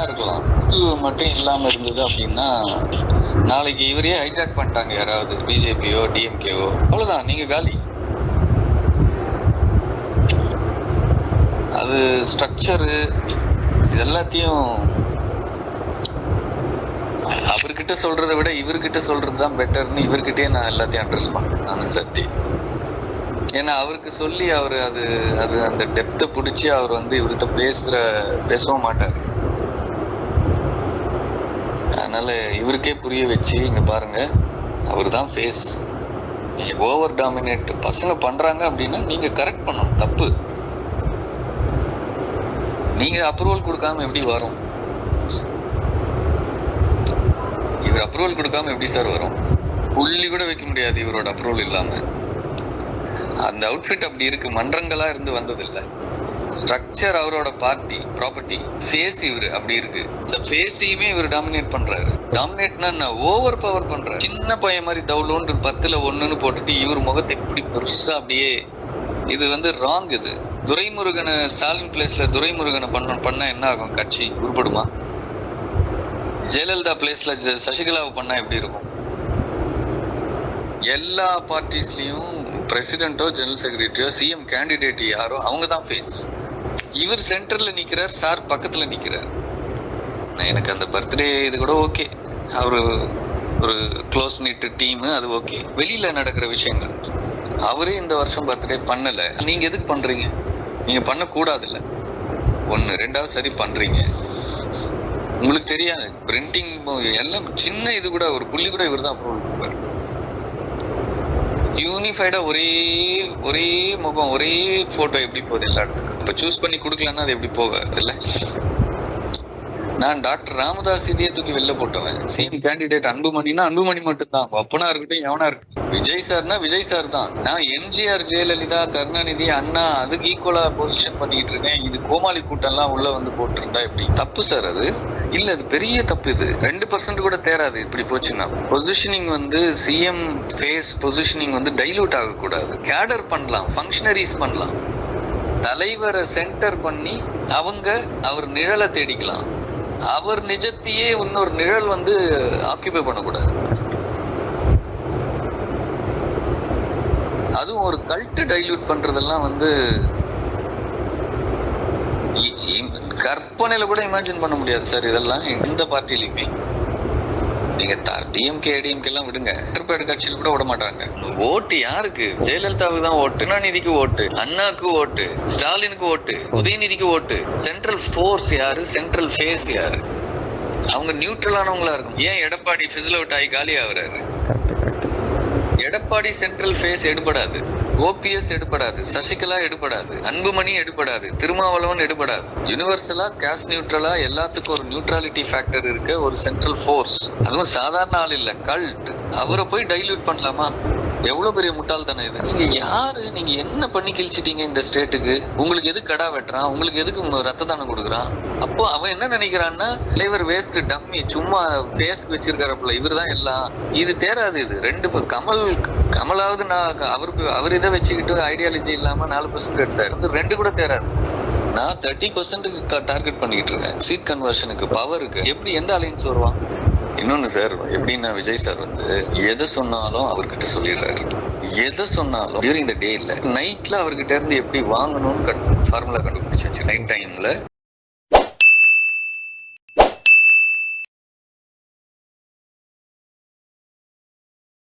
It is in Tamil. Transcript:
வேணா இருக்கலாம். இது மட்டும் இல்லாம இருந்தது அப்படின்னா நாளைக்கு இவரே ஹைஜாக் பண்ணிட்டாங்க யாராவது பிஜேபியோ டிஎம்கேவோ அவ்வளவுதான் நீங்க காலி. அது ஸ்ட்ரக்சரு இது எல்லாத்தையும் அவர்கிட்ட சொல்றதை விட இவர்கிட்ட சொல்றது தான் பெட்டர்னு இவர்கிட்டயே நான் எல்லாத்தையும் அட்ரஸ் பண்ணேன் நானும் சட்டி ஏன்னா அவருக்கு சொல்லி அவர் அது அது அந்த டெப்த்தை பிடிச்சி அவர் வந்து இவர்கிட்ட பேசுற பேசவும் மாட்டார். அதனால இவருக்கே புரிய வச்சு இங்க பாருங்க அவர் தான் ஃபேஸ் நீங்கள் ஓவர் டாமினேட் பசங்க பண்றாங்க அப்படின்னா நீங்க கரெக்ட் பண்ணணும் தப்பு. நீங்க அப்ரூவல் கொடுக்காம எப்படி வரும்? இவர் அப்ரூவல் கொடுக்காம எப்படி சார் வரும்? புள்ளி கூட வைக்க முடியாது இவரோட அப்ரூவல் இல்லாம. அந்த அவுட்ஃபிட் அப்படி இருக்கு மன்றங்களா இருந்து வந்ததில்லை. ஸ்ட்ரக்சர் அவரோட பார்ட்டி ப்ராப்பர்ட்டி ஃபேஸ் இவரு அப்படி இருக்கு. இந்த ஃபேஸையுமே இவர் டாமினேட் பண்றாரு. டாமினேட்னா ஓவர் பவர் பண்றாரு. சின்ன பையன் மாதிரி தவுளோன்று பத்துல ஒண்ணுன்னு போட்டுட்டு இவர் முகத்தை இப்படி பெருசா அப்படியே இது வந்து ராங் இது. துரைமுருகனை ஸ்டாலின் பிளேஸ்ல துரைமுருகனை பண்ண பண்ணா என்ன ஆகும்? கட்சி உருப்படுமா? ஜெயலலிதா பிளேஸ்ல சசிகலாவை பண்ணா எப்படி இருக்கும்? எல்லா பார்ட்டிஸ்லயும் பிரசிடென்ட்டோ ஜெனரல் செக்ரட்டரியோ சிஎம் கேண்டிடேட் யாரோ அவங்க தான் ஃபேஸ் இவர் சென்டரில் நிற்கிறார் சார் பக்கத்தில் நிற்கிறார் நான் எனக்கு அந்த பர்த்டே இது கூட ஓகே அவர் ஒரு க்ளோஸ் நீட் டீமு அது ஓகே வெளியில் நடக்கிற விஷயங்கள். அவரே இந்த வருஷம் பர்த்டே பண்ணலை. நீங்கள் எதுக்கு பண்ணுறீங்க நீங்கள் பண்ணக்கூடாதுல்ல. ஒன்று ரெண்டாவது சரி பண்ணுறீங்க உங்களுக்கு தெரியாது. பிரிண்டிங் எல்லாம் சின்ன இது கூட ஒரு புள்ளி கூட இவர் தான் அப்ரூவல் கொடுப்பார் யூனிஃபைடா ஒரே ஒரே முகம் ஒரே போட்டோ எப்படி போகுது எல்லா இடத்துக்கும்? இப்ப சூஸ் பண்ணி கொடுக்கலன்னா அது எப்படி போகாது இல்ல நான் டாக்டர் ராமதாஸ் இதையே தூக்கி வெளில போட்டவன். சேம் கேண்டிடேட் அன்புமணினா அன்புமணி மட்டும்தான். அப்பனா இருக்கட்டும் எவனா இருக்கட்டும். விஜய் சார்னா விஜய் சார் தான். நான் எம்ஜிஆர் ஜெயலலிதா கருணாநிதி அண்ணா அதுக்கு ஈக்குவலா பொசிஷன் பண்ணிட்டு இருக்கேன். இது கோமாளி கூட்டம்லாம் உள்ள வந்து போட்டிருந்தா எப்படி? தப்பு சார் அது. இல்ல அது பெரிய தப்பு இது. ரெண்டு பர்சன்ட் கூட தேராது இப்படி போச்சுன்னா. பொசிஷனிங் வந்து சிஎம் ஃபேஸ் பொசிஷனிங் வந்து டைலூட் ஆகக்கூடாது. கேடர் பண்ணலாம் ஃபங்க்ஷனரிஸ் பண்ணலாம். தலைவரை சென்டர் பண்ணி அவங்க அவர் நிழலை தேடிக்கலாம். அவர் நிஜத்தையே இன்னொரு நிழல் வந்து ஆக்கியபை பண்ணக்கூடாது. அதுவும் ஒரு கல்ட்டு டைல்யூட் பண்றதெல்லாம் வந்து கற்பனையில கூட இமேஜின் பண்ண முடியாது சார் இதெல்லாம் எந்த பார்ட்டிலையுமே. நீங்க டிஎம்கே ஏடிஎம்கே எல்லாம் விடுங்க. பிற்பாடு கட்சியில் கூட விட மாட்டாங்க. ஓட்டு யாருக்கு? ஜெயலலிதாவுக்கு தான் ஓட்டு கருணாநிதிக்கு ஓட்டு அண்ணாக்கு ஓட்டு ஸ்டாலினுக்கு ஓட்டு உதயநிதிக்கு ஓட்டு. சென்ட்ரல் ஃபோர்ஸ் யாரு? சென்ட்ரல் ஃபேஸ் யாரு? அவங்க நியூட்ரலானவங்களா இருக்கும் ஏன் எடப்பாடி பிசில் அவுட் ஆகி காலி ஆகுறாரு? எடப்பாடி சென்ட்ரல் ஃபேஸ் எடுபடாது. ஓபிஎஸ் எடுபடாது. சசிகலா எடுபடாது. அன்புமணி எடுபடாது. திருமாவளவன் எடுபடாது. யூனிவர்சலா கேஸ் நியூட்ரலா எல்லாத்துக்கும் ஒரு நியூட்ரலிட்டி ஃபேக்டர் இருக்க ஒரு சென்ட்ரல் ஃபோர்ஸ் அதுவும் சாதாரண ஆள் இல்ல கல்ட் அவரை போய் டைல்யூட் பண்ணலாமா? எவ்வளவு பெரிய முட்டாள்தானே இது? நீங்க யாரு? நீங்க என்ன பண்ணி கிழிச்சிட்டீங்க இந்த ஸ்டேட்டுக்கு? உங்களுக்கு எது கடா வெட்டுறான்? உங்களுக்கு எதுக்கு ரத்த தானம் கொடுக்குறான்? அப்போ அவன் என்ன நினைக்கிறான்னா தலைவர் வேஸ்ட் டம்மி சும்மா ஃபேஸ்க்கு வச்சிருக்காருப்புல இவர் தான் எல்லாம். இது தேராது இது. ரெண்டு கமல் கமலாவது நான் அவருக்கு அவர் இதை வச்சுக்கிட்டு ஐடியாலஜி இல்லாம நாலு பர்சன்ட் எடுத்தாரு. இது ரெண்டு கூட தேராது. நான் தேர்ட்டி பர்சன்ட்டுக்கு டார்கெட் பண்ணிக்கிட்டு இருக்கேன். சீட் கன்வர்ஷனுக்கு பவருக்கு எப்படி எந்த அலைன்ஸ் வருவான்? இன்னொன்று சார் எப்படின்னா விஜய் சார் வந்து எதை சொன்னாலும் அவர்கிட்ட சொல்லிடுறாரு. எதை சொன்னாலும் டியூரிங் த டே இல்லை நைட்ல அவர்கிட்ட இருந்து எப்படி வாங்கணும்னு ஃபார்முலா கண்டுபிடிச்சாச்சு நைட் டைம்ல